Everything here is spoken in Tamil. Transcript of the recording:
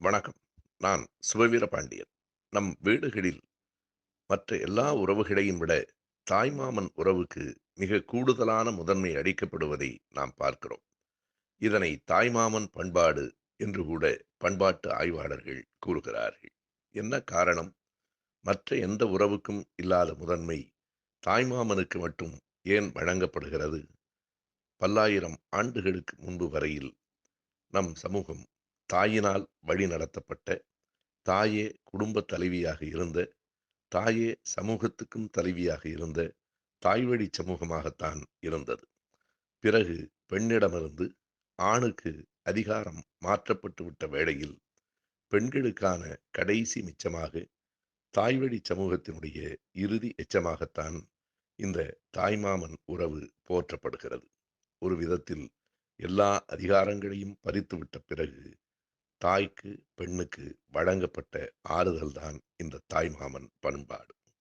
வணக்கம். நான் சுபவீர பாண்டியன். நம் வீடுகளில் மற்ற எல்லா உறவுகளையும் விட தாய்மாமன் உறவுக்கு மிக கூடுதலான முதன்மை அளிக்கப்படுவதை நாம் பார்க்கிறோம். இதனை தாய்மாமன் பண்பாடு என்று கூட பண்பாட்டு ஆய்வாளர்கள் கூறுகிறார்கள். என்ன காரணம்? மற்ற எந்த உறவுக்கும் இல்லாத முதன்மை தாய்மாமனுக்கு மட்டும் ஏன் வழங்கப்படுகிறது? பல்லாயிரம் ஆண்டுகளுக்கு முன்பு வரையில் நம் சமூகம் தாயினால் வழி நடத்தப்பட்ட தாயே குடும்ப தலைவியாக இருந்த தாயே சமூகத்துக்கும் தலைவியாக இருந்த தாய்வழி சமூகமாகத்தான் இருந்தது. பிறகு பெண்ணிடமிருந்து ஆணுக்கு அதிகாரம் மாற்றப்பட்டு விட்ட வேளையில் பெண்களுக்கான கடைசி மிச்சமாக தாய்வழி சமூகத்தினுடைய இறுதி எச்சமாகத்தான் இந்த தாய்மாமன் உறவு போற்றப்படுகிறது. ஒரு விதத்தில் எல்லா அதிகாரங்களையும் பறித்துவிட்ட பிறகு தாய்க்கு பெண்ணுக்கு வழங்கப்பட்ட ஆறுதல்தான் இந்த தாய்மாமன் பண்பாடு.